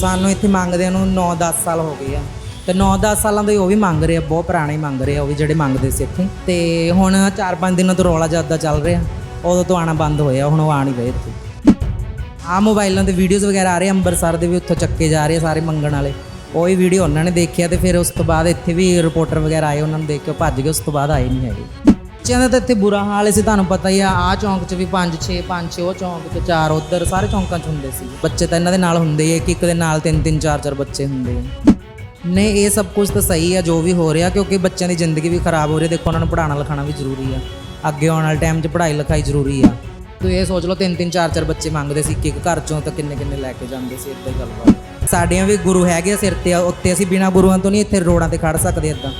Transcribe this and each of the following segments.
ਸਾਨੂੰ ਇੱਥੇ ਮੰਗਦਿਆਂ ਨੂੰ 9-10 ਸਾਲ ਹੋ ਗਏ ਆ। ਤੇ 9-10 ਸਾਲਾਂ ਤੋਂ ਹੀ ਉਹ ਵੀ ਮੰਗ ਰਹੇ ਆ, ਬਹੁਤ ਪੁਰਾਣੇ ਮੰਗ ਰਹੇ ਆ, ਉਹ ਵੀ ਜਿਹੜੇ ਮੰਗਦੇ ਸੀ ਇੱਥੇ। ਤੇ ਹੁਣ 4-5 ਦਿਨਾਂ ਤੋਂ ਰੌਲਾ ਜ਼ਿਆਦਾ ਚੱਲ ਰਿਹਾ। ਉਦੋਂ ਤੋਂ ਆਣਾ ਬੰਦ ਹੋਇਆ, ਹੁਣ ਉਹ ਆ ਨਹੀਂ ਰਹੇ ਇੱਥੇ। ਆ ਮੋਬਾਈਲਾਂ ਤੇ ਵੀਡੀਓਜ਼ ਵਗੈਰਾ ਆ ਰਹੇ ਅੰਮ੍ਰਿਤਸਰ ਦੇ ਵੀ ਉੱਥੋਂ ਚੱਕੇ ਜਾ ਰਹੇ ਆ ਸਾਰੇ ਮੰਗਣ ਵਾਲੇ। ਉਹ ਹੀ ਵੀਡੀਓ ਉਹਨਾਂ ਨੇ ਦੇਖਿਆ ਤੇ ਫਿਰ ਉਸ ਤੋਂ ਬਾਅਦ ਇੱਥੇ ਵੀ ਰਿਪੋਰਟਰ ਵਗੈਰਾ ਆਏ, ਉਹਨਾਂ ਨੂੰ ਦੇਖ ਕੇ ਉਹ ਭੱਜ ਗਏ, ਉਸ ਤੋਂ ਬਾਅਦ ਆਏ ਨਹੀਂ ਹੈਗੇ। ਬੱਚਿਆਂ ਦਾ ਤਾਂ ਇੱਥੇ ਬੁਰਾ ਹਾਲ ਸੀ ਤੁਹਾਨੂੰ ਪਤਾ ਹੀ ਆ ਆ ਚੌਂਕ 'ਚ ਵੀ 5 6 5 6 ਉਹ ਚੌਂਕ 'ਚ ਚਾਰ ਉਧਰ ਸਾਰੇ ਚੌਂਕਾਂ 'ਚ ਹੁੰਦੇ ਸੀ। ਬੱਚੇ ਤਾਂ ਇਹਨਾਂ ਦੇ ਨਾਲ ਹੁੰਦੇ ਹੀ ਆ, ਕਿ ਇੱਕ ਦੇ ਨਾਲ ਤਿੰਨ ਤਿੰਨ ਚਾਰ ਚਾਰ ਬੱਚੇ ਹੁੰਦੇ ਆ। ਨਹੀਂ ਇਹ ਸਭ ਕੁਝ ਤਾਂ ਸਹੀ ਆ ਜੋ ਵੀ ਹੋ ਰਿਹਾ ਕਿਉਂਕਿ ਬੱਚਿਆਂ ਦੀ ਜ਼ਿੰਦਗੀ ਵੀ ਖਰਾਬ ਹੋ ਰਹੀ ਹੈ ਦੇਖੋ ਉਹਨਾਂ ਨੂੰ ਪੜ੍ਹਾਉਣਾ ਲਿਖਾਉਣਾ ਵੀ ਜ਼ਰੂਰੀ ਆ। ਅੱਗੇ ਆਉਣ ਵਾਲੇ ਟਾਈਮ 'ਚ ਪੜ੍ਹਾਈ ਲਿਖਾਈ ਜ਼ਰੂਰੀ ਆ। ਤੂੰ ਇਹ ਸੋਚ ਲਓ ਤਿੰਨ ਤਿੰਨ ਚਾਰ ਚਾਰ ਬੱਚੇ ਮੰਗਦੇ ਸੀ ਇੱਕ ਇੱਕ ਘਰ 'ਚੋਂ ਤਾਂ ਕਿੰਨੇ ਕਿੰਨੇ ਲੈ ਕੇ ਜਾਂਦੇ ਸੀ ਇੱਦਾਂ ਹੀ ਗੱਲਬਾਤ। ਸਾਡੀਆਂ ਵੀ ਗੁਰੂ ਹੈਗੇ ਆ ਸਿਰ ਤੇ ਆ, ਉੱਤੇ ਅਸੀਂ ਬਿਨਾ ਗੁਰੂਆਂ ਤੋਂ ਨਹੀਂ ਇੱਥੇ ਰੋਡਾਂ ਤੇ ਖੜ ਸਕਦੇ ਇਦਾਂ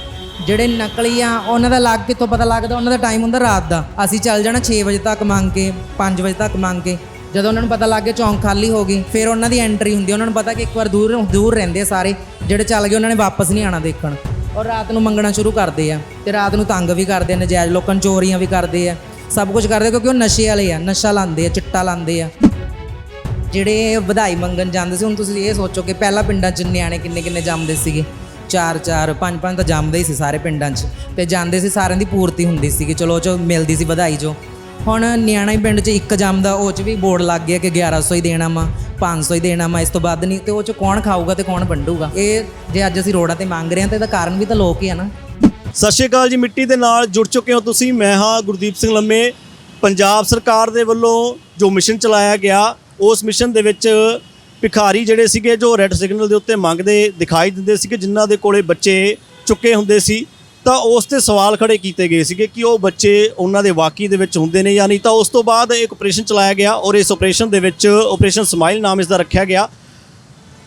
ਜਿਹੜੇ ਨਕਲੀ ਆ, ਉਹਨਾਂ ਦਾ ਲੱਗ ਕਿੱਥੋਂ ਪਤਾ ਲੱਗਦਾ? ਉਹਨਾਂ ਦਾ ਟਾਈਮ ਹੁੰਦਾ ਰਾਤ ਦਾ। ਅਸੀਂ ਚੱਲ ਜਾਣਾ 6 ਵਜੇ ਤੱਕ ਮੰਗ ਕੇ 5 ਵਜੇ ਤੱਕ ਮੰਗ ਕੇ। ਜਦੋਂ ਉਹਨਾਂ ਨੂੰ ਪਤਾ ਲੱਗ ਗਿਆ ਚੌਂਕ ਖਾਲੀ ਹੋ ਗਈ, ਫਿਰ ਉਹਨਾਂ ਦੀ ਐਂਟਰੀ ਹੁੰਦੀ ਉਹਨਾਂ ਨੂੰ ਪਤਾ ਕਿ ਇੱਕ ਵਾਰ ਦੂਰ ਦੂਰ ਰਹਿੰਦੇ ਆ ਸਾਰੇ, ਜਿਹੜੇ ਚੱਲ ਗਏ ਉਹਨਾਂ ਨੇ ਵਾਪਸ ਨਹੀਂ ਆਣਾ ਦੇਖਣ। ਔਰ ਰਾਤ ਨੂੰ ਮੰਗਣਾ ਸ਼ੁਰੂ ਕਰਦੇ ਆ ਤੇ ਰਾਤ ਨੂੰ ਤੰਗ ਵੀ ਕਰਦੇ ਆ, ਨਜਾਇਜ਼ ਲੋਕਾਂ ਨੂੰ ਚੋਰੀਆਂ ਵੀ ਕਰਦੇ ਆ, ਸਭ ਕੁਝ ਕਰਦੇ ਕਿਉਂਕਿ ਉਹ ਨਸ਼ੇ ਵਾਲੇ ਆ, ਨਸ਼ਾ ਲਾਉਂਦੇ ਆ, ਚਿੱਟਾ ਲਾਉਂਦੇ ਆ। ਜਿਹੜੇ ਵਧਾਈ ਮੰਗਣ ਜਾਂਦੇ ਸੀ, ਹੁਣ ਤੁਸੀਂ ਇਹ ਸੋਚੋ ਕਿ ਪਹਿਲਾਂ ਪਿੰਡਾਂ 'ਚ ਨਿਆਣੇ ਕਿੰਨੇ ਕਿੰਨੇ ਜੰਮਦੇ ਸੀਗੇ। ਚਾਰ ਚਾਰ ਪੰਜ ਪੰਜ ਤਾਂ ਜੰਮਦੇ ਹੀ ਸੀ ਸਾਰੇ ਪਿੰਡਾਂ 'ਚ। ਤੇ ਜਾਂਦੇ ਸੀ ਸਾਰਿਆਂ ਦੀ ਪੂਰਤੀ ਹੁੰਦੀ ਸੀਗੀ, ਚਲੋ ਉਹ 'ਚੋਂ ਮਿਲਦੀ ਸੀ, ਵਧਾਈ ਜੋ ਹੁਣ ਨਿਆਣਾ ਹੀ ਪਿੰਡ 'ਚ ਇੱਕ ਜੰਮਦਾ, ਉਹ 'ਚ ਵੀ ਬੋਰਡ ਲੱਗ ਗਿਆ ਕਿ 1100 ਹੀ ਦੇਣਾ ਵਾ 500 ਹੀ ਦੇਣਾ ਵਾ, ਇਸ ਤੋਂ ਵੱਧ ਨਹੀਂ, ਤੇ ਉਹ 'ਚ ਕੌਣ ਖਾਊਗਾ ਤੇ ਕੌਣ ਵੰਡੂਗਾ? ਇਹ ਜੇ ਅੱਜ ਅਸੀਂ ਰੋਡਾਂ ਤੇ ਮੰਗ ਰਹੇ ਹਾਂ, ਤੇ ਇਹਦਾ ਕਾਰਨ ਵੀ ਤਾਂ ਲੋਕ ਹੀ ਆ ਨਾ। ਸਤਿ ਸ਼੍ਰੀ ਅਕਾਲ ਜੀ, ਮਿੱਟੀ ਦੇ ਨਾਲ ਜੁੜ ਚੁੱਕੇ ਹੋ ਤੁਸੀਂ। ਮੈਂ ਹਾਂ ਗੁਰਦੀਪ ਸਿੰਘ ਲੰਮੇ, ਪੰਜਾਬ ਸਰਕਾਰ ਦੇ ਵੱਲੋਂ ਜੋ ਮਿਸ਼ਨ ਚਲਾਇਆ ਗਿਆ, ਉਸ ਮਿਸ਼ਨ ਦੇ ਵਿੱਚ ਭਿਖਾਰੀ ਜਿਹੜੇ ਸੀਗੇ ਜੋ ਰੈੱਡ ਸਿਗਨਲ ਦੇ ਉੱਤੇ ਮੰਗਦੇ, ਦਿਖਾਈ ਦਿੰਦੇ ਸੀਗੇ, ਜਿਨ੍ਹਾਂ ਦੇ ਕੋਲੇ ਬੱਚੇ ਚੁੱਕੇ ਹੁੰਦੇ ਸੀ, ਤਾਂ ਉਸ ਤੇ ਸਵਾਲ ਖੜੇ ਕੀਤੇ ਗਏ ਸੀਗੇ ਕਿ ਉਹ ਬੱਚੇ ਉਹਨਾਂ ਦੇ ਵਾਕੀ ਦੇ ਵਿੱਚ ਹੁੰਦੇ ਨੇ ਜਾਂ ਨਹੀਂ। ਤਾਂ ਉਸ ਤੋਂ ਬਾਅਦ ਇੱਕ ਆਪਰੇਸ਼ਨ ਚਲਾਇਆ ਗਿਆ ਔਰ ਇਸ ਆਪਰੇਸ਼ਨ ਦੇ ਵਿੱਚ ਆਪਰੇਸ਼ਨ ਸਮਾਈਲ ਨਾਮ ਇਸ ਦਾ ਰੱਖਿਆ ਗਿਆ।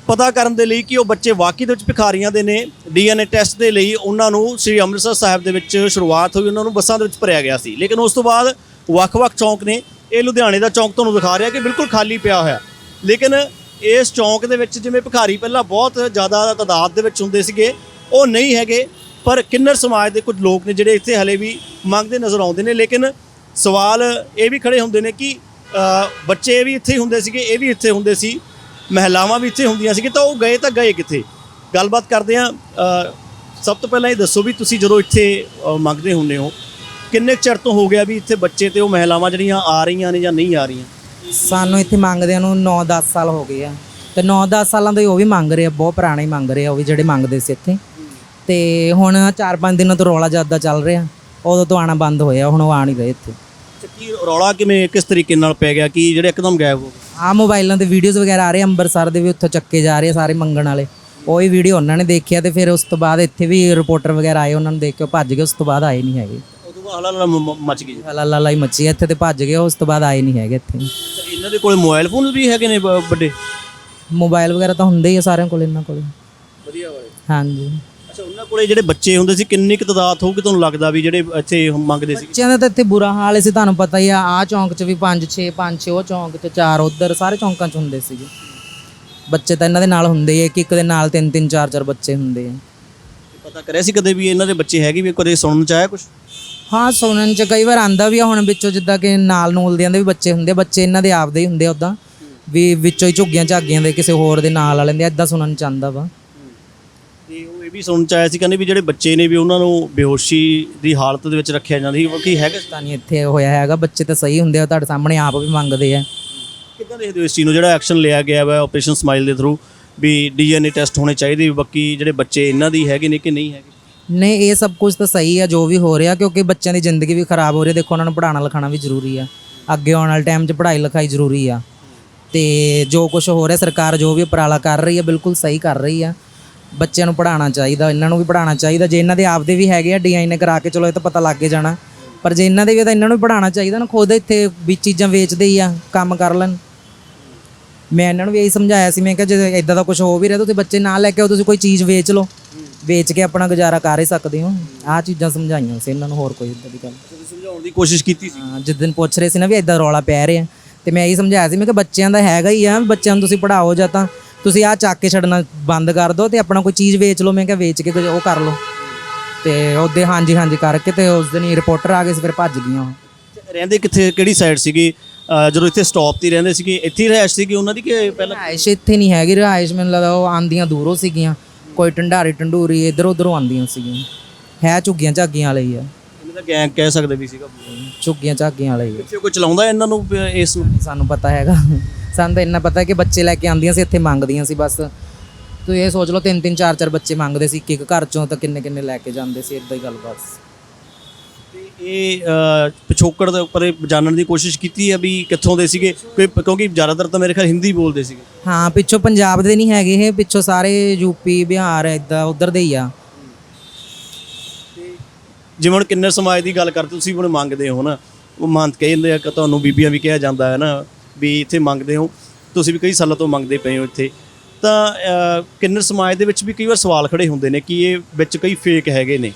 ਪਤਾ ਕਰਨ ਦੇ ਲਈ ਕਿ ਉਹ ਬੱਚੇ ਵਾਕਈ ਦੇ ਵਿੱਚ ਭਿਖਾਰੀਆਂ ਦੇ ਨੇ। ਡੀਐਨਏ ਟੈਸਟ ਦੇ ਲਈ ਉਹਨਾਂ ਨੂੰ ਸ੍ਰੀ ਅੰਮ੍ਰਿਤਸਰ ਸਾਹਿਬ ਦੇ ਵਿੱਚ ਸ਼ੁਰੂਆਤ ਹੋਈ, ਉਹਨਾਂ ਨੂੰ ਬੱਸਾਂ ਦੇ ਵਿੱਚ ਭਰਿਆ ਗਿਆ ਸੀ। ਲੇਕਿਨ ਉਸ ਤੋਂ ਬਾਅਦ ਵੱਖ-ਵੱਖ ਚੌਂਕ ਨੇ, ਇਹ ਲੁਧਿਆਣੇ ਦਾ ਚੌਂਕ ਤੁਹਾਨੂੰ ਦਿਖਾ ਰਿਹਾ ਕਿ ਬਿਲਕੁਲ ਖਾਲੀ ਪਿਆ ਹੋਇਆ। ਲੇਕਿਨ ਇਸ ਚੌਂਕ ਦੇ ਵਿੱਚ ਜਿਵੇਂ ਭਿਖਾਰੀ ਪਹਿਲਾਂ ਬਹੁਤ ਜ਼ਿਆਦਾ ਤਾਦਾਦ ਦੇ ਵਿੱਚ ਹੁੰਦੇ ਸੀਗੇ ਉਹ ਨਹੀਂ ਹੈਗੇ ਪਰ ਕਿੰਨਰ ਸਮਾਜ ਦੇ ਕੁਝ ਲੋਕ ਨੇ ਜਿਹੜੇ ਇੱਥੇ ਹਲੇ ਵੀ ਮੰਗਦੇ ਨਜ਼ਰ ਆਉਂਦੇ ਨੇ। ਲੇਕਿਨ ਸਵਾਲ ਇਹ ਵੀ ਖੜੇ ਹੁੰਦੇ ਨੇ ਕਿ ਅ, ਬੱਚੇ ਵੀ ਇੱਥੇ ਹੀ ਹੁੰਦੇ ਸੀਗੇ ਇਹ ਵੀ ਇੱਥੇ ਹੁੰਦੇ ਸੀ ਮਹਿਲਾਵਾਂ ਵੀ ਇੱਥੇ ਹੁੰਦੀਆਂ ਸੀ ਤਾਂ ਉਹ ਗਏ ਤਾਂ ਗਏ ਕਿੱਥੇ? ਗੱਲਬਾਤ ਕਰਦੇ ਆ ਸਭ ਤੋਂ ਪਹਿਲਾਂ ਇਹ ਦੱਸੋ ਵੀ ਤੁਸੀਂ ਜਦੋਂ ਇੱਥੇ ਮੰਗਦੇ ਹੁੰਦੇ ਹੋ ਕਿੰਨੇ ਕੁ ਚਿਰ ਤੋਂ ਹੋ ਗਿਆ ਵੀ ਇੱਥੇ ਬੱਚੇ ਤੇ ਉਹ ਮਹਿਲਾਵਾਂ ਜਿਹੜੀਆਂ ਆ ਰਹੀਆਂ ਨੇ ਜਾਂ ਨਹੀਂ ਆ ਰਹੀਆਂ? ਸਾਨੂੰ ਇੱਥੇ ਮੰਗਦਿਆਂ ਨੂੰ 9-10 ਸਾਲ ਹੋ ਗਏ ਆ। ਤੇ 9-10 ਸਾਲਾਂ ਤੋਂ ਹੀ ਉਹ ਵੀ ਮੰਗ ਰਹੇ ਆ ਬਹੁਤ ਪੁਰਾਣੇ ਹੀ ਮੰਗ ਰਹੇ ਆ ਉਹ ਵੀ ਜਿਹੜੇ ਮੰਗਦੇ ਸੀ ਇੱਥੇ। ਤੇ ਹੁਣ 4-5 ਦਿਨਾਂ ਤੋਂ ਰੌਲਾ ਜ਼ਿਆਦਾ ਚੱਲ ਰਿਹਾ ਉਦੋਂ ਤੋਂ ਆਣਾ ਬੰਦ ਹੋਇਆ ਹੁਣ ਉਹ ਆ ਨਹੀਂ ਰਹੇ ਇੱਥੇ। ਕੀ ਰੌਲਾ ਕਿਵੇਂ ਕਿਸ ਤਰੀਕੇ ਨਾਲ ਪੈ ਗਿਆ ਕਿ ਜਿਹੜੇ ਇੱਕਦਮ ਗਾਇਬ ਹੋ ਗਏ? ਆ ਮੋਬਾਈਲਾਂ ਤੇ ਵੀਡੀਓਜ਼ ਵਗੈਰਾ ਆ ਰਹੇ ਅੰਮ੍ਰਿਤਸਰ ਦੇ ਵੀ ਉੱਥੋਂ ਚੱਕੇ ਜਾ ਰਹੇ ਆ ਸਾਰੇ ਮੰਗਣ ਵਾਲੇ। ਉਹ ਹੀ ਵੀਡੀਓ ਉਹਨਾਂ ਨੇ ਦੇਖਿਆ ਤੇ ਫਿਰ ਉਸ ਤੋਂ ਬਾਅਦ ਇੱਥੇ ਵੀ ਰਿਪੋਰਟਰ ਵਗੈਰਾ ਆਏ ਉਹਨਾਂ ਨੂੰ ਦੇਖ ਕੇ ਭੱਜ ਗਏ ਉਸ ਤੋਂ ਬਾਅਦ ਆਏ ਨਹੀਂ ਹੈਗੇ। ਉਦੋਂ ਬਾਅਦ ਹਲਾ ਮਚ ਗਈ ਲਾ ਲਾ ਲਾਈ ਮੱਚੀ ਇੱਥੇ ਤੇ ਭੱਜ ਗਏ ਉਸ ਤੋਂ ਬਾਅਦ ਆਏ ਨਹੀਂ ਹੈਗੇ ਇੱਥੇ। ਤੇ ਇਹਨਾਂ ਦੇ ਕੋਲੇ ਮੋਬਾਈਲ ਫੋਨ ਵੀ ਹੈਗੇ ਨੇ ਬ- ਵੱਡੇ? ਮੋਬਾਈਲ ਵਗੈਰਾ ਤਾਂ ਹੁੰਦੇ ਹੀ ਆ ਸਾਰਿਆਂ ਕੋਲ ਇਹਨਾਂ ਕੋਲ। ਵਧੀਆ ਵਾਲੇ। ਹਾਂਜੀ। ਅੱਛਾ ਉਹਨਾਂ ਕੋਲੇ ਜਿਹੜੇ ਬੱਚੇ ਹੁੰਦੇ ਸੀ ਕਿੰਨੀ ਕੁ ਤਾਦਾਦ ਹੋਊਗੀ ਤੁਹਾਨੂੰ ਲੱਗਦਾ ਵੀ ਜਿਹੜੇ ਇੱਥੇ ਮੰਗਦੇ ਸੀ? ਬੱਚਿਆਂ ਦਾ ਤਾਂ ਇੱਥੇ ਬੁਰਾ ਹਾਲ ਸੀ ਤੁਹਾਨੂੰ ਪਤਾ ਹੀ ਆ ਆ ਚੌਂਕ 'ਚ ਵੀ 5 6 5 6 ਉਹ ਚੌਂਕ 'ਚ ਚਾਰ ਉਧਰ ਸਾਰੇ ਚੌਂਕਾਂ 'ਚ ਹੁੰਦੇ ਸੀਗੇ। ਬੱਚੇ ਤਾਂ ਇਹਨਾਂ ਦੇ ਨਾਲ ਹੁੰਦੇ ਹੀ ਆ, ਇੱਕ ਇੱਕ ਦੇ ਨਾਲ ਤਿੰਨ ਤਿੰਨ ਚਾਰ ਚਾਰ ਬੱਚੇ ਹੁੰਦੇ ਆ। ਪਤਾ ਕਰਿਆ ਸੀ ਕਦੇ ਵੀ ਇਹਨਾਂ ਦੇ ਬੱਚੇ ਹੈਗੇ ਵੀ ਕਦੇ ਸੁਣਨ ਚ ਆਇਆ ਕੁਝ ਹਾਂ ਸੁਣਨ 'ਚ ਕਈ ਵਾਰ ਆਂਦਾ ਵੀ ਆ ਹੁਣ ਵਿੱਚੋਂ ਜਿੱਦਾਂ ਕਿ ਨਾਲ ਨੂਲ ਦਿਆਂ ਦੇ ਵੀ ਬੱਚੇ ਹੁੰਦੇ ਆ, ਬੱਚੇ ਇਹਨਾਂ ਦੇ ਆਪਦੇ ਹੀ ਹੁੰਦੇ ਆ ਉਦਾਂ ਵੀ ਵਿੱਚੋਂ ਹੀ ਝੁੱਗੀਆਂ ਝਾਗੀਆਂ ਦੇ ਕਿਸੇ ਹੋਰ ਦੇ ਨਾਲ ਵਾਲਿਆਂ ਦੇ ਇਦਾਂ ਸੁਣਨ ਚ ਆਂਦਾ ਵਾ। ਤੇ ਉਹ ਇਹ ਵੀ ਸੁਣਨ ਚ ਆਇਆ ਸੀ ਕਹਿੰਦੇ ਵੀ ਜਿਹੜੇ ਬੱਚੇ ਨੇ ਵੀ ਉਹਨਾਂ ਨੂੰ ਬੇਹੋਸ਼ੀ ਦੀ ਹਾਲਤ ਦੇ ਵਿੱਚ ਰੱਖਿਆ ਜਾਂਦਾ ਸੀ ਉਹ ਕੀ ਹੈਗਾ? ਤਾਂ ਨਹੀਂ ਇੱਥੇ ਹੋਇਆ ਹੈਗਾ ਬੱਚੇ ਤਾਂ ਸਹੀ ਹੁੰਦੇ ਆ ਤੁਹਾਡੇ ਸਾਹਮਣੇ ਆਪ ਵੀ ਮੰਗਦੇ ਆ। ਕਿੱਦਾਂ ਦੇਖਦੇ ਹੋ ਇਸ ਚੀਜ਼ ਨੂੰ ਜਿਹੜਾ ਐਕਸ਼ਨ ਲਿਆ ਗਿਆ ਵਾ ਆਪਰੇਸ਼ਨ ਸਮਾਈਲ ਦੇ ਥਰੂ ਵੀ ਡੀਐਨਏ ਟੈਸਟ ਹੋਣੇ ਚਾਹੀਦੇ ਵੀ ਬਾਕੀ ਜਿਹੜੇ ਬੱਚੇ ਇਹਨਾਂ ਦੀ ਹੈਗੇ ਨੇ ਕਿ ਨਹੀਂ ਹੈਗੇ? ਨਹੀਂ, ਇਹ ਸਭ ਕੁਝ ਤਾਂ ਸਹੀ ਆ, ਜੋ ਵੀ ਹੋ ਰਿਹਾ, ਕਿਉਂਕਿ ਬੱਚਿਆਂ ਦੀ ਜ਼ਿੰਦਗੀ ਵੀ ਖਰਾਬ ਹੋ ਰਹੀ ਹੈ ਦੇਖੋ, ਉਹਨਾਂ ਨੂੰ ਪੜ੍ਹਾਉਣਾ ਲਿਖਾਉਣਾ ਵੀ ਜ਼ਰੂਰੀ ਆ। ਅੱਗੇ ਆਉਣ ਵਾਲੇ ਟਾਈਮ 'ਚ ਪੜ੍ਹਾਈ ਲਿਖਾਈ ਜ਼ਰੂਰੀ ਆ। ਤੇ ਜੋ ਕੁਝ ਹੋ ਰਿਹਾ, ਸਰਕਾਰ ਜੋ ਵੀ ਉਪਰਾਲਾ ਕਰ ਰਹੀ ਆ, ਬਿਲਕੁਲ ਸਹੀ ਕਰ ਰਹੀ ਆ। ਬੱਚਿਆਂ ਨੂੰ ਪੜ੍ਹਾਉਣਾ ਚਾਹੀਦਾ, ਇਹਨਾਂ ਨੂੰ ਵੀ ਪੜ੍ਹਾਉਣਾ ਚਾਹੀਦਾ। ਜੇ ਇਹਨਾਂ ਦੇ ਆਪਦੇ ਵੀ ਹੈਗੇ ਆ ਡੀਆਈਨੇ ਕਰਾ ਕੇ, ਚਲੋ ਇਹ ਤਾਂ ਪਤਾ ਲੱਗ ਹੀ ਜਾਣਾ। ਪਰ ਜੇ ਇਹਨਾਂ ਦੇ ਵੀ ਆ, ਤਾਂ ਇਹਨਾਂ ਨੂੰ ਪੜ੍ਹਾਉਣਾ ਚਾਹੀਦਾ ਨਾ, ਖੁਦ ਇੱਥੇ ਵੀ ਚੀਜ਼ਾਂ ਵੇਚਦੇ ਹੀ ਆ, ਕੰਮ ਕਰ ਲੈਣ। ਮੈਂ ਇਹਨਾਂ ਨੂੰ ਵੀ ਇਹੀ ਸਮਝਾਇਆ ਸੀ, ਮੈਂ ਕਿਹਾ ਜੇ ਇਦਾਂ ਦਾ ਕੁਝ ਹੋ ਵੀ ਰਿਹਾ, ਤੁਸੀਂ ਬੱਚੇ ਨਾਲ ਲੈ ਕੇ ਆਓ, ਤੁਸੀਂ ਕੋਈ ਚੀਜ਼ ਵੇਚ ਲਓ। ਵੇਚ ਕੇ ਆਪਣਾ ਗੁਜ਼ਾਰਾ ਕਰ ਹੀ ਸਕਦੇ ਹੋ। ਆਹ ਚੀਜ਼ਾਂ ਸਮਝਾਈਆਂ ਸੀ ਇਹਨਾਂ ਨੂੰ ਹੋਰ ਕੋਈ ਇਦਾਂ ਦੀ ਗੱਲ ਤੁਸੀਂ ਸਮਝਾਉਣ ਦੀ ਕੋਸ਼ਿਸ਼ ਕੀਤੀ ਸੀ? ਹਾਂ ਜਿਸ ਦਿਨ ਪੁੱਛ ਰਹੇ ਸੀ ਨਾ ਵੀ ਇਦਾਂ ਰੌਲਾ ਪੈ ਰਿਹਾ। ਤੇ ਮੈਂ ਇਹੀ ਸਮਝਾਇਆ ਸੀ ਮੈਂ ਕਿ ਬੱਚਿਆਂ ਦਾ ਹੈਗਾ ਹੀ ਆ ਬੱਚਿਆਂ ਨੂੰ ਤੁਸੀਂ ਪੜਾਓ ਜਾਂ ਤਾਂ ਤੁਸੀਂ ਆਹ ਚੱਕ ਕੇ ਛੱਡਣਾ ਬੰਦ ਕਰ ਦਿਓ ਤੇ ਆਪਣਾ ਕੋਈ ਚੀਜ਼ ਵੇਚ ਲਓ। ਮੈਂ ਕਿਹਾ ਵੇਚ ਕੇ ਕੁਝ ਉਹ ਕਰ ਲਓ। ਤੇ ਉਹਦੇ ਹਾਂਜੀ ਹਾਂਜੀ ਕਰਕੇ ਤੇ ਉਸ ਦਿਨ ਹੀ ਰਿਪੋਰਟਰ ਆ ਗਏ ਸੀ ਫਿਰ ਭੱਜ ਗਈਆਂ ਉਹ। ਰਹਿੰਦੇ ਕਿੱਥੇ ਕਿਹੜੀ ਸਾਈਡ ਸੀਗੀ? ਅਹ ਜਦੋਂ ਇੱਥੇ ਸਟਾਪ ਤੇ ਰਹਿੰਦੇ ਸੀਗੇ ਇੱਥੇ ਹੀ ਰਹਿਸ਼ ਸੀਗੀ ਉਹਨਾਂ ਦੀ ਕਿ ਪਹਿਲਾਂ? ਰਿਹਾਇਸ਼ ਇੱਥੇ ਨਹੀਂ ਹੈਗੀ ਰਿਹਾਇਸ਼ ਮੈਨੂੰ ਲੱਗਦਾ ਉਹ ਆਂਦੀਆਂ ਦੂਰੋਂ ਸੀਗੀਆਂ। ਕੋਈ ਢੰਡਾਰੀ ਢੰਡੂਰੀ ਇਧਰ ਉਧਰੋਂ ਆਂਦੀਆਂ ਸੀਗੀਆਂ। ਹੈ ਝੁੱਗੀਆਂ ਝਾਗੀਆਂ ਵਾਲੇ ਹੀ ਆ। ਇਹਨਾਂ ਦਾ ਗੈਂਗ ਕਹਿ ਸਕਦੇ ਵੀ ਸੀਗਾ ਝੁੱਗੀਆਂ ਝਾਗੀਆਂ ਵਾਲੇ ਹੀ ਆ। ਪਿੱਛੇ ਕੋਈ ਚਲਾਉਂਦਾ ਇਹਨਾਂ ਨੂੰ ਇਸ ਨੂੰ? ਸਾਨੂੰ ਪਤਾ ਹੈਗਾ। ਸਾਨੂੰ ਤਾਂ ਇੰਨਾ ਪਤਾ ਕਿ ਬੱਚੇ ਲੈ ਕੇ ਆਂਦੀਆਂ ਸੀ ਇੱਥੇ ਮੰਗਦੀਆਂ ਸੀ ਬਸ। ਤੂੰ ਇਹ ਸੋਚ ਲਓ ਤਿੰਨ ਤਿੰਨ ਚਾਰ ਚਾਰ ਬੱਚੇ ਮੰਗਦੇ ਸੀ ਇੱਕ ਇੱਕ ਘਰ ਚੋਂ ਤਾਂ ਕਿੰਨੇ ਕਿੰਨੇ ਲੈ ਕੇ ਜਾਂਦੇ ਸੀ ਇਦਾਂ ਹੀ ਗੱਲ ਬਸ ਇਹ ਪਿਛੋਕੜ ਦੇ ਉੱਪਰ ਇਹ ਜਾਣਨ ਦੀ ਕੋਸ਼ਿਸ਼ ਕੀਤੀ ਹੈ ਵੀ ਕਿੱਥੋਂ ਦੇ ਸੀਗੇ? ਕਿਉਂਕਿ ਜ਼ਿਆਦਾਤਰ ਤਾਂ ਮੇਰੇ ਖਿਆਲ ਹਿੰਦੀ ਬੋਲਦੇ ਸੀਗੇ। ਹਾਂ ਪਿੱਛੋਂ ਪੰਜਾਬ ਦੇ ਨਹੀਂ ਹੈਗੇ ਇਹ ਪਿੱਛੋਂ ਸਾਰੇ ਯੂਪੀ ਬਿਹਾਰ ਇਦਾਂ ਉਧਰ ਦੇ ਹੀ ਆ। ਜਿਵੇਂ ਹੁਣ ਕਿੰਨਰ ਸਮਾਜ ਦੀ ਗੱਲ ਕਰਦੇ ਤੁਸੀਂ ਹੁਣ ਮੰਗਦੇ ਹੋ ਨਾ ਉਹ ਮੰਤ ਕਹਿੰਦੇ ਆ ਕਿ ਤੁਹਾਨੂੰ ਬੀਬੀਆਂ ਵੀ ਕਿਹਾ ਜਾਂਦਾ ਹੈ ਨਾ ਵੀ ਇੱਥੇ ਮੰਗਦੇ ਹੋ। ਤੁਸੀਂ ਵੀ ਕਈ ਸਾਲਾਂ ਤੋਂ ਮੰਗਦੇ ਪਏ ਹੋ ਇੱਥੇ। ਤਾਂ ਕਿੰਨਰ ਸਮਾਜ ਦੇ ਵਿੱਚ ਵੀ ਕਈ ਵਾਰ ਸਵਾਲ ਖੜੇ ਹੁੰਦੇ ਨੇ ਕਿ ਇਹ ਵਿੱਚ ਕਈ ਫੇਕ ਹੈਗੇ ਨੇ।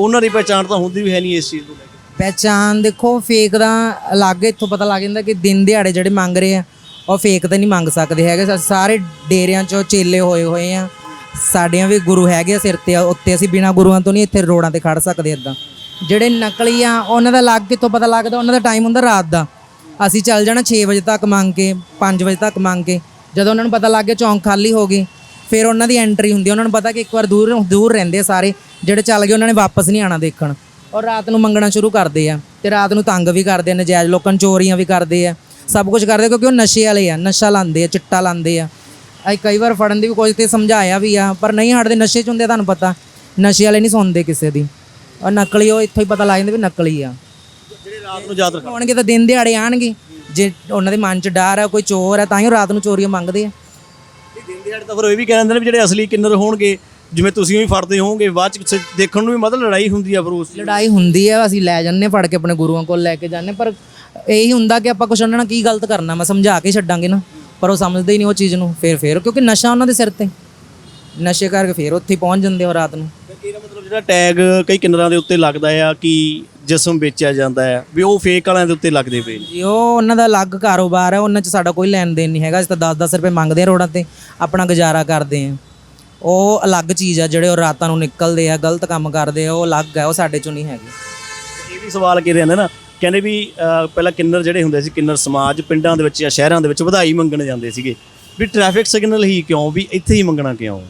ਉਹਨਾਂ ਦੀ ਪਹਿਚਾਣ ਤਾਂ ਹੁੰਦੀ ਵੀ ਹੈ ਨਹੀਂ ਇਸ ਚੀਜ਼ ਨੂੰ ਲੈ ਕੇ। ਪਹਿਚਾਨ ਦੇਖੋ ਫੇਕ ਦਾ ਅਲੱਗ ਇੱਥੋਂ ਪਤਾ ਲੱਗ ਜਾਂਦਾ ਕਿ ਦਿਨ ਦਿਹਾੜੇ ਜਿਹੜੇ ਮੰਗ ਰਹੇ ਆ, ਉਹ ਫੇਕ ਤਾਂ ਨਹੀਂ ਮੰਗ ਸਕਦੇ ਹੈਗੇ। ਅਸੀਂ ਸਾਰੇ ਡੇਰਿਆਂ 'ਚੋਂ ਚੇਲੇ ਹੋਏ ਹੋਏ ਆ। ਸਾਡਿਆਂ ਵੀ ਗੁਰੂ ਹੈਗੇ ਆ ਸਿਰ ਤੇ, ਉੱਤੇ ਅਸੀਂ ਬਿਨਾਂ ਗੁਰੂਆਂ ਤੋਂ ਨਹੀਂ ਇੱਥੇ ਰੋਡਾਂ ਤੇ ਖੜ ਸਕਦੇ ਇਦਾਂ ਜਿਹੜੇ ਨਕਲੀ ਆ, ਉਹਨਾਂ ਦਾ ਅਲੱਗ ਕਿੱਥੋਂ ਪਤਾ ਲੱਗਦਾ? ਉਹਨਾਂ ਦਾ ਟਾਈਮ ਹੁੰਦਾ ਰਾਤ ਦਾ। ਅਸੀਂ ਚੱਲ ਜਾਣਾ 6 ਵਜੇ ਤੱਕ ਮੰਗ ਕੇ 5 ਵਜੇ ਤੱਕ ਮੰਗ ਕੇ। ਜਦੋਂ ਉਹਨਾਂ ਨੂੰ ਪਤਾ ਲੱਗ ਗਿਆ ਚੌਂਕ ਖਾਲੀ ਹੋ ਗਏ ਫਿਰ ਉਹਨਾਂ ਦੀ ਐਂਟਰੀ ਹੁੰਦੀ ਉਹਨਾਂ ਨੂੰ ਪਤਾ ਕਿ ਇੱਕ ਵਾਰ ਦੂਰ ਦੂਰ ਰਹਿੰਦੇ ਸਾਰੇ ਜਿਹੜੇ ਚੱਲ ਗਏ ਉਹਨਾਂ ਨੇ ਵਾਪਸ ਨਹੀਂ ਆਣਾ ਦੇਖਣ। ਔਰ ਰਾਤ ਨੂੰ ਮੰਗਣਾ ਸ਼ੁਰੂ ਕਰਦੇ ਆ ਤੇ ਰਾਤ ਨੂੰ ਤੰਗ ਵੀ ਕਰਦੇ ਆ ਨਜਾਇਜ਼ ਲੋਕਾਂ ਨੂੰ ਚੋਰੀਆਂ ਵੀ ਕਰਦੇ ਆ ਸਭ ਕੁਝ ਕਰਦੇ ਕਿਉਂਕਿ ਉਹ ਨਸ਼ੇ ਵਾਲੇ ਆ ਨਸ਼ਾ ਲਾਉਂਦੇ ਆ ਚਿੱਟਾ ਲਾਉਂਦੇ ਆ। ਅਸੀਂ ਕਈ ਵਾਰ ਫੜਨ ਦੀ ਵੀ ਕੋਸ਼ਿਸ਼ ਤੇ ਸਮਝਾਇਆ ਵੀ ਆ ਪਰ ਨਹੀਂ ਹਟਦੇ ਨਸ਼ੇ ਚ ਹੁੰਦੇ ਤੁਹਾਨੂੰ ਪਤਾ ਨਸ਼ੇ ਵਾਲੇ ਨਹੀਂ ਸੁਣਦੇ ਕਿਸੇ ਦੀ। ਔਰ ਨਕਲੀ ਉਹ ਇੱਥੋਂ ਹੀ ਪਤਾ ਲੱਗ ਜਾਂਦਾ ਵੀ ਨਕਲੀ ਆ। ਜਿਹੜੇ ਰਾਤ ਨੂੰ ਯਾਦ ਰੱਖ ਹੋਣਗੇ ਤਾਂ ਦਿਨ ਦਿਹਾੜੇ ਆਣਗੇ ਜੇ ਉਹਨਾਂ ਦੇ ਮਨ 'ਚ ਡਰ ਆ ਕੋਈ ਚੋਰ ਆ ਤਾਂ ਹੀ ਉਹ ਰਾਤ ਨੂੰ ਚੋਰੀਆਂ ਮੰਗਦੇ ਆ। ਦਿਹਾੜੇ ਤਾਂ ਫਿਰ ਇਹ ਵੀ ਕਹਿ ਦਿੰਦੇ ਨੇ ਵੀ ਜਿਹੜੇ ਅਸਲੀ ਕਿੰਨਰ ਹੋਣਗੇ ਜਿਵੇਂ ਤੁਸੀਂ ਵੀ ਫੜਦੇ ਹੋਵੋਗੇ ਬਾਅਦ ਚ ਦੇਖਣ ਨੂੰ ਵੀ ਮਤਲਬ ਲੜਾਈ ਹੁੰਦੀ ਆ ਫਿਰ ਉਸ ਲੜਾਈ ਹੁੰਦੀ ਆ ਅਸੀਂ ਲੈ ਜੰਨੇ ਫੜ ਕੇ ਆਪਣੇ ਗੁਰੂਆਂ ਕੋਲ ਲੈ ਕੇ ਜਾਂਦੇ ਪਰ ਇਹੀ ਹੁੰਦਾ ਕਿ ਆਪਾਂ ਕੁਛ ਉਹਨਾਂ ਨਾਲ ਕੀ ਗਲਤ ਕਰਨਾ ਮੈਂ ਸਮਝਾ ਕੇ ਛੱਡਾਂਗੇ ਨਾ ਪਰ ਉਹ ਸਮਝਦੇ ਹੀ ਨਹੀਂ ਉਹ ਚੀਜ਼ ਨੂੰ ਫੇਰ ਫੇਰ ਕਿਉਂਕਿ ਨਸ਼ਾ ਉਹਨਾਂ ਦੇ ਸਿਰ ਤੇ। ਨਸ਼ੇ ਕਰਕੇ ਫੇਰ ਉੱਥੇ ਪਹੁੰਚ ਜਾਂਦੇ ਹੋ ਰਾਤ ਨੂੰ। ਇਹਦਾ ਮਤਲਬ ਜਿਹੜਾ ਟੈਗ ਕਈ ਕਿੰਨਰਾਂ ਦੇ ਉੱਤੇ ਲੱਗਦਾ ਆ ਕਿ ਜਿਸਮ ਵੇਚਿਆ ਜਾਂਦਾ ਹੈ ਵੀ ਉਹ ਫੇਕ ਵਾਲਿਆਂ ਦੇ ਉੱਤੇ ਲੱਗਦੇ ਪਏ ਨੇ। ਜੀ ਉਹ ਉਹਨਾਂ ਦਾ ਅਲੱਗ ਕਾਰੋਬਾਰ ਹੈ ਉਹਨਾਂ 'ਚ ਸਾਡਾ ਕੋਈ ਲੈਣ ਦੇਣ ਨਹੀਂ ਹੈਗਾ ਅਸੀਂ ਤਾਂ 10-10 ਰੁਪਏ ਮੰਗਦੇ ਆ ਰੋਡਾਂ ਤੇ ਆਪਣਾ ਗੁਜ਼ਾਰਾ ਕਰਦੇ ਆ ਉਹ ਅਲੱਗ ਚੀਜ਼ ਆ ਜਿਹੜੇ ਉਹ ਰਾਤਾਂ ਨੂੰ ਨਿਕਲਦੇ ਆ ਗਲਤ ਕੰਮ ਕਰਦੇ ਆ ਉਹ ਅਲੱਗ ਹੈ ਉਹ ਸਾਡੇ 'ਚੋਂ ਨਹੀਂ ਹੈਗੀ। ਇਹ ਵੀ ਸਵਾਲ ਕੀ ਰਹਿੰਦਾ ਨਾ ਕਹਿੰਦੇ ਵੀ ਅਹ, ਪਹਿਲਾਂ ਕਿੰਨਰ ਜਿਹੜੇ ਹੁੰਦੇ ਸੀ ਕਿੰਨਰ ਸਮਾਜ ਪਿੰਡਾਂ ਦੇ ਵਿੱਚ ਜਾਂ ਸ਼ਹਿਰਾਂ ਦੇ ਵਿੱਚ ਵਧਾਈ ਮੰਗਣ ਜਾਂਦੇ ਸੀਗੇ। ਵੀ ਟ੍ਰੈਫਿਕ ਸਿਗਨਲ ਹੀ ਕਿਉਂ ਵੀ ਇੱਥੇ ਹੀ ਮੰਗਣਾ ਕਿਉਂ?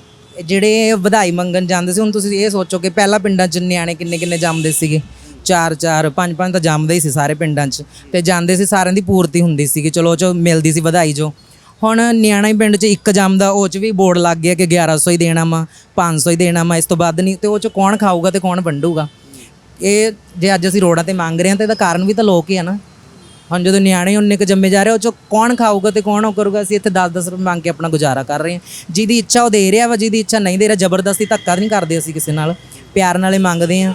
ਜਿਹੜੇ ਵਧਾਈ ਮੰਗਣ ਜਾਂਦੇ ਸੀ ਹੁਣ ਤੁਸੀਂ ਇਹ ਸੋਚੋ ਕਿ ਪਹਿਲਾਂ ਪਿੰਡਾਂ 'ਚ ਨਿਆਣੇ ਕਿੰਨੇ ਕਿੰਨੇ ਜੰਮਦੇ ਸੀਗੇ। ਚਾਰ ਚਾਰ, ਪੰਜ ਪੰਜ ਤਾਂ ਜੰਮਦੇ ਹੀ ਸੀ ਸਾਰੇ ਪਿੰਡਾਂ 'ਚ। ਤੇ ਜਾਂਦੇ ਸੀ ਸਾਰਿਆਂ ਦੀ ਪੂਰਤੀ ਹੁੰਦੀ ਸੀਗੀ, ਚਲੋ ਉਹ 'ਚੋਂ ਮਿਲਦੀ ਸੀ ਵਧਾਈ ਜੋ। ਹੁਣ ਨਿਆਣਾ ਹੀ ਪਿੰਡ 'ਚ ਇੱਕ ਜੰਮਦਾ, ਉਹ 'ਚ ਵੀ ਬੋਰਡ ਲੱਗ ਗਿਆ ਕਿ 1100 ਹੀ ਦੇਣਾ ਵਾ 500 ਹੀ ਦੇਣਾ ਵਾ, ਇਸ ਤੋਂ ਵੱਧ ਨਹੀਂ, ਤੇ ਉਹ 'ਚ ਕੌਣ ਖਾਊਗਾ ਤੇ ਕੌਣ ਵੰਡੂਗਾ। ਇਹ ਜੇ ਅੱਜ ਅਸੀਂ ਰੋਡਾਂ ਤੇ ਮੰਗ ਰਹੇ ਹਾਂ, ਤਾਂ ਇਹਦਾ ਕਾਰਨ ਵੀ ਤਾਂ ਲੋਕ ਹੀ ਆ ਨਾ। ਹੁਣ ਜਦੋਂ ਨਿਆਣੇ ਉਨੇ ਕ ਜੰਮੇ ਜਾ ਰਹੇ, ਉਹ 'ਚੋਂ ਕੌਣ ਖਾਊਗਾ ਤੇ ਕੌਣ ਉਹ ਕਰੂਗਾ? ਅਸੀਂ ਇੱਥੇ 10-10 ਰੁਪਏ ਮੰਗ ਕੇ ਆਪਣਾ ਗੁਜ਼ਾਰਾ ਕਰ ਰਹੇ ਹਾਂ। ਜਿਹਦੀ ਇੱਛਾ ਉਹ ਦੇ ਰਿਹਾ ਵਾ, ਜਿਹਦੀ ਇੱਛਾ ਨਹੀਂ ਦੇ ਰਿਹਾ, ਜ਼ਬਰਦਸਤੀ ਧੱਕਾ ਨਹੀਂ ਕਰਦੇ ਅਸੀਂ ਕਿਸੇ ਨਾਲ। ਪਿਆਰ ਨਾਲੇ ਮੰਗਦੇ ਹਾਂ।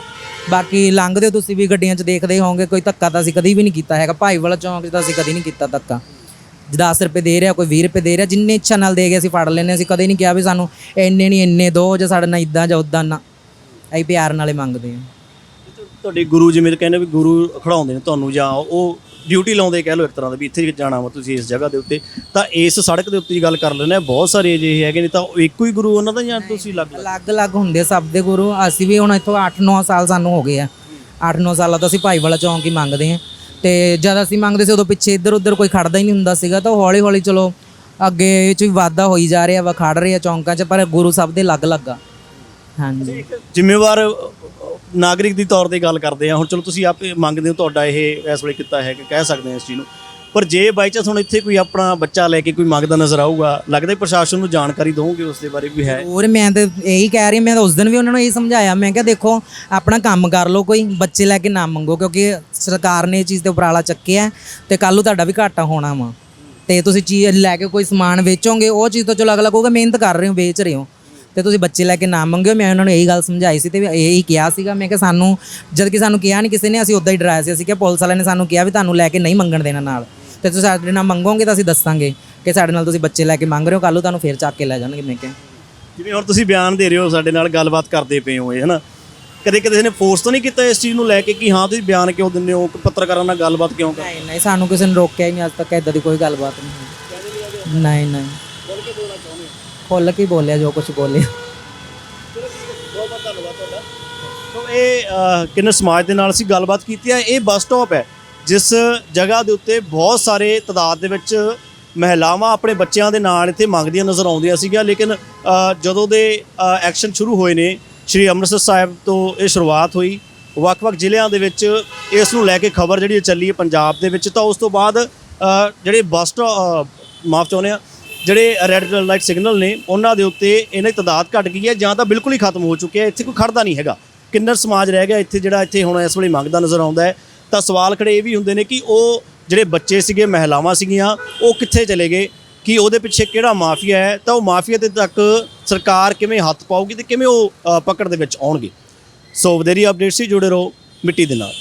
ਬਾਕੀ ਲੰਘਦੇ ਹੋ ਤੁਸੀਂ ਵੀ, ਗੱਡੀਆਂ 'ਚ ਦੇਖਦੇ ਹੋਵੋਗੇ, ਕੋਈ ਧੱਕਾ ਤਾਂ ਅਸੀਂ ਕਦੀ ਵੀ ਨਹੀਂ ਕੀਤਾ ਹੈਗਾ। ਭਾਈ ਵਾਲਾ ਚੌਂਕ 'ਚ ਤਾਂ ਅਸੀਂ ਕਦੀ ਨਹੀਂ ਕੀਤਾ ਧੱਕਾ। 10 ਰੁਪਏ ਦੇ ਰਿਹਾ, ਕੋਈ 20 ਰੁਪਏ ਦੇ ਰਿਹਾ, ਜਿੰਨੇ ਇੱਛਾ ਨਾਲ ਦੇ ਗਏ ਅਸੀਂ ਫੜ ਲੈਨੇ ਅਸੀਂ ਕਦੇ ਨਹੀਂ ਕਿਹਾ ਵੀ ਸਾਨੂੰ ਇੰਨੇ ਨਹੀਂ, ਇੰਨੇ ਦੋ, ਜਾਂ ਸਾਡੇ ਨਾਲ ਇਦਾਂ ਜਾਂ ਉਦਾਂ ਨਾ। ਅਸੀਂ ਪਿਆਰ ਨਾਲੇ ਮੰਗਦੇ ਹਾਂ। ਤੁਹਾਡੇ ਗੁਰੂ ਜਿਵੇਂ ਕਹਿੰਦੇ ਵੀ ਗੁਰੂ ਖੜਾਉਂਦੇ ਨੇ ਤੁਹਾਨੂੰ ਜਾਂ ਉਹ ਡਿਊਟੀ ਲਾਉਂਦੇ ਕਹਿ ਲਓ ਇੱਕ ਤਰ੍ਹਾਂ ਦਾ ਵੀ ਇੱਥੇ ਜਾਣਾ ਵਾ ਤੁਸੀਂ ਇਸ ਜਗ੍ਹਾ ਦੇ ਉੱਤੇ। ਤਾਂ ਇਸ ਸੜਕ ਦੇ ਉੱਤੇ ਦੀ ਗੱਲ ਕਰ ਆ ਬਹੁਤ ਸਾਰੇ ਅਜਿਹੇ ਹੈਗੇ ਨੇ ਤਾਂ ਉਹ ਇੱਕੋ ਹੀ ਗੁਰੂ ਉਹਨਾਂ ਦਾ ਜਾਂ ਤੁਸੀਂ ਲੱਗ ਅਲੱਗ-ਅਲੱਗ ਹੁੰਦੇ ਸਭ ਦੇ ਗੁਰੂ। ਅਸੀਂ ਵੀ ਹੁਣ ਇੱਥੋਂ 8-9 ਸਾਲ ਸਾਨੂੰ ਹੋ ਗਏ ਆ। 8-9 ਸਾਲਾਂ ਤੋਂ ਅਸੀਂ ਭਾਈ ਵਾਲਾ ਚੌਂਕ ਹੀ ਮੰਗਦੇ ਆ ਤੇ ਜਦ ਅਸੀਂ ਮੰਗਦੇ ਸੀ ਉਦੋਂ ਪਿੱਛੇ ਇੱਧਰ ਉੱਧਰ ਕੋਈ ਖੜਦਾ ਹੀ ਨਹੀਂ ਹੁੰਦਾ ਸੀਗਾ। ਤਾਂ ਹੌਲੀ-ਹੌਲੀ ਚਲੋ ਅੱਗੇ ਇਹ ਚ ਵੀ ਵਾਧਾ ਹੋਈ ਜਾ ਰਿਹਾ ਵਾ ਖੜ ਰਹੇ ਆ ਚੌਂਕਾਂ 'ਚ ਪਰ ਗੁਰੂ ਸਭ ਦੇ ਅਲੱਗ-ਅਲੱਗ ਆ। ਹਾਂਜੀ। ਜ਼ਿੰਮੇਵਾਰ ਨਾਗਰਿਕ ਦੀ ਤੌਰ ਤੇ ਗੱਲ ਕਰਦੇ ਆ ਹੁਣ ਚਲੋ ਤੁਸੀਂ ਆਪੇ ਮੰਗਦੇ ਹੋ, ਤੁਹਾਡਾ ਇਹ ਇਸ ਵੇਲੇ ਕੀਤਾ ਹੈ ਕਿ ਕਹਿ ਸਕਦੇ ਆ ਇਸ ਚੀਜ਼ ਨੂੰ। ਪਰ ਜੇ ਬਾਈ ਚਾਂਸ ਹੁਣ ਇੱਥੇ ਕੋਈ ਆਪਣਾ ਬੱਚਾ ਲੈ ਕੇ ਕੋਈ ਮੰਗਦਾ ਨਜ਼ਰ ਆਊਗਾ, ਲੱਗਦਾ ਪ੍ਰਸ਼ਾਸਨ ਨੂੰ ਜਾਣਕਾਰੀ ਦਵੋਗੇ ਉਸ ਦੇ ਬਾਰੇ ਵੀ ਹੈ। ਹੋਰ ਮੈਂ ਤਾਂ ਇਹੀ ਕਹਿ ਰਹੀ ਮੈਂ ਤਾਂ ਉਸ ਦਿਨ ਵੀ ਉਹਨਾਂ ਨੂੰ ਇਹ ਸਮਝਾਇਆ। ਮੈਂ ਕਿਹਾ ਦੇਖੋ, ਆਪਣਾ ਕੰਮ ਕਰ ਲਓ, ਕੋਈ ਬੱਚੇ ਲੈ ਕੇ ਨਾ ਮੰਗੋ, ਕਿਉਂਕਿ ਸਰਕਾਰ ਨੇ ਇਹ ਚੀਜ਼ ਤੇ ਉਪਰਾਲਾ ਚੱਕਿਆ ਤੇ ਕੱਲ੍ਹ ਨੂੰ ਤੁਹਾਡਾ ਵੀ ਘਾਟਾ ਹੋਣਾ ਵਾ। ਤੇ ਤੁਸੀਂ ਚੀਜ਼ ਲੈ ਕੇ ਕੋਈ ਸਮਾਨ ਵੇਚੋਗੇ, ਉਹ ਚੀਜ਼ ਤੋਂ ਚਲੋ ਅਗਲਾ ਕਹੂਗਾ, ਮਿਹਨਤ ਕਰ ਰਹੇ ਹੋ, ਵੇਚ ਰਹੇ ਹੋ। ਤੇ ਤੁਸੀਂ ਬੱਚੇ ਲੈ ਕੇ ਨਾ ਮੰਗਿਓ। ਮੈਂ ਉਹਨਾਂ ਨੂੰ ਇਹੀ ਗੱਲ ਸਮਝਾਈ ਸੀ ਤੇ ਇਹੀ ਕਿਹਾ ਸੀਗਾ। ਮੈਂ ਕਿ ਸਾਨੂੰ ਜਦ ਕਿ ਸਾਨੂੰ ਕਿਹਾ ਨਹੀਂ ਕਿਸੇ ਨੇ ਅਸੀਂ ਉਦਾਂ ਹੀ ਡਰਾਇਆ ਸੀ। ਅਸੀਂ ਕਿ ਪੁਲਿਸ ਵਾਲਿਆਂ ਨੇ ਸਾਨੂੰ ਕਿਹਾ ਵੀ ਤੁਹਾਨੂੰ ਲੈ ਕੇ ਨਹੀਂ ਮੰਗਣ ਦੇਣਾ ਨਾਲ। ਤੇ ਤੁਸੀਂ ਸਾਡੇ ਨਾਲ ਮੰਗੋਗੇ ਤਾਂ ਅਸੀਂ ਦੱਸਾਂਗੇ ਕਿ ਸਾਡੇ ਨਾਲ ਤੁਸੀਂ ਬੱਚੇ ਲੈ ਕੇ ਮੰਗ ਰਹੇ ਹੋ। ਕੱਲ੍ਹ ਨੂੰ ਤੁਹਾਨੂੰ ਫੇਰ ਚੱਕ ਕੇ ਲੈ ਜਾਣਗੇ ਮੈਂ ਕਿਹਾ। ਜਿਵੇਂ ਹੁਣ ਤੁਸੀਂ ਬਿਆਨ ਦੇ ਰਹੇ ਹੋ ਸਾਡੇ ਨਾਲ ਗੱਲਬਾਤ ਕਰਦੇ ਪਏ ਹੋ ਇਹ ਹਨਾ? ਕਦੇ ਕਦੇ ਨੇ ਫੋਰਸ ਤਾਂ ਨਹੀਂ ਕੀਤਾ ਇਸ ਚੀਜ਼ ਨੂੰ ਲੈ ਕੇ ਕਿ ਹਾਂ ਤੁਸੀਂ ਬਿਆਨ ਕਿਉਂ ਦਿੰਦੇ ਹੋ? ਪੱਤਰਕਾਰਾਂ ਨਾਲ ਗੱਲਬਾਤ ਕਿਉਂ ਕਰ ਨਹੀਂ ਨਹੀਂ ਸਾਨੂੰ ਕਿਸੇ ਨੇ ਰੋਕਿਆ ਹੀ ਨਹੀਂ। ਅੱਜ ਤੱਕ ਇਦਾਂ ਦੀ ਕੋਈ ਗੱਲਬਾਤ ਨਹੀਂ। ਨਹੀਂ ਨਹੀਂ। ਖੁੱਲ ਕੇ ਹੀ ਬੋਲਿਆ ਜੋ ਕੁਝ ਬੋਲਿਆ। ਬਹੁਤ ਬਹੁਤ ਧੰਨਵਾਦ ਤੁਹਾਡਾ। ਸੋ ਇਹ ਅਹ, ਕਿੰਨਰ ਸਮਾਜ ਦੇ ਨਾਲ ਅਸੀਂ ਗੱਲਬਾਤ ਕੀਤੀ ਹੈ ਇਹ ਬੱਸ ਸਟਾਪ ਹੈ ਜਿਸ ਜਗ੍ਹਾ ਦੇ ਉੱਤੇ ਬਹੁਤ ਸਾਰੇ ਤਾਦਾਦ ਦੇ ਵਿੱਚ ਮਹਿਲਾਵਾਂ ਆਪਣੇ ਬੱਚਿਆਂ ਦੇ ਨਾਲ ਇੱਥੇ ਮੰਗਦੀਆਂ ਨਜ਼ਰ ਆਉਂਦੀਆਂ ਸੀਗੀਆਂ। ਲੇਕਿਨ ਅ, ਜਦੋਂ ਦੇ ਐਕਸ਼ਨ ਸ਼ੁਰੂ ਹੋਏ ਨੇ ਸ਼੍ਰੀ ਅੰਮ੍ਰਿਤਸਰ ਸਾਹਿਬ ਤੋਂ ਇਹ ਸ਼ੁਰੂਆਤ ਹੋਈ। ਵੱਖ-ਵੱਖ ਜ਼ਿਲ੍ਹਿਆਂ ਦੇ ਵਿੱਚ ਇਸ ਨੂੰ ਲੈ ਕੇ ਖਬਰ ਜਿਹੜੀ ਚੱਲੀ ਹੈ ਪੰਜਾਬ ਦੇ ਵਿੱਚ ਤਾਂ ਉਸ ਤੋਂ ਬਾਅਦ ਅ, ਜਿਹੜੇ ਬੱਸ ਸਟਾ- ਅ, ਮਾਫ ਚਾਹੁੰਦੇ ਆ ਜਿਹੜੇ ਰੈੱਡ ਲਾਈਟ ਸਿਗਨਲ ਨੇ, ਉਹਨਾਂ ਦੇ ਉੱਤੇ ਇਹਨਾਂ ਦੀ ਤਦਾਦ ਘਟ ਗਈ ਹੈ, ਜਾਂ ਤਾਂ ਬਿਲਕੁਲ ਹੀ ਖਤਮ ਹੋ ਚੁੱਕਿਆ ਹੈ। ਇੱਥੇ ਕੋਈ ਖੜਦਾ ਨਹੀਂ ਹੈਗਾ। ਕਿੰਨਰ ਸਮਾਜ ਰਹਿ ਗਿਆ ਇੱਥੇ ਜਿਹੜਾ ਇੱਥੇ ਹੁਣ ਇਸ ਵੇਲੇ ਮੰਗਦਾ ਨਜ਼ਰ ਆਉਂਦਾ ਹੈ। ਤਾਂ ਸਵਾਲ ਖੜੇ ਇਹ ਵੀ ਹੁੰਦੇ ਨੇ ਕਿ ਉਹ ਜਿਹੜੇ ਬੱਚੇ ਸੀਗੇ, ਮਹਿਲਾਵਾਂ ਸੀਗੀਆਂ, ਉਹ ਕਿੱਥੇ ਚਲੇ ਗਏ? ਕਿ ਉਹਦੇ ਪਿੱਛੇ ਕਿਹੜਾ ਮਾਫੀਆ ਹੈ? ਤਾਂ ਉਹ ਮਾਫੀਆ ਦੇ ਤੱਕ ਸਰਕਾਰ ਕਿਵੇਂ ਹੱਥ ਪਾਊਗੀ ਤੇ ਕਿਵੇਂ ਉਹ ਪਕੜ ਦੇ ਵਿੱਚ ਆਉਣਗੇ? ਸੋ ਵਧੇਰੀ ਅਪਡੇਟਸ ਹੀ ਜੁੜੇ ਰਹੋ ਮਿੱਟੀ ਦੇ ਨਾਲ।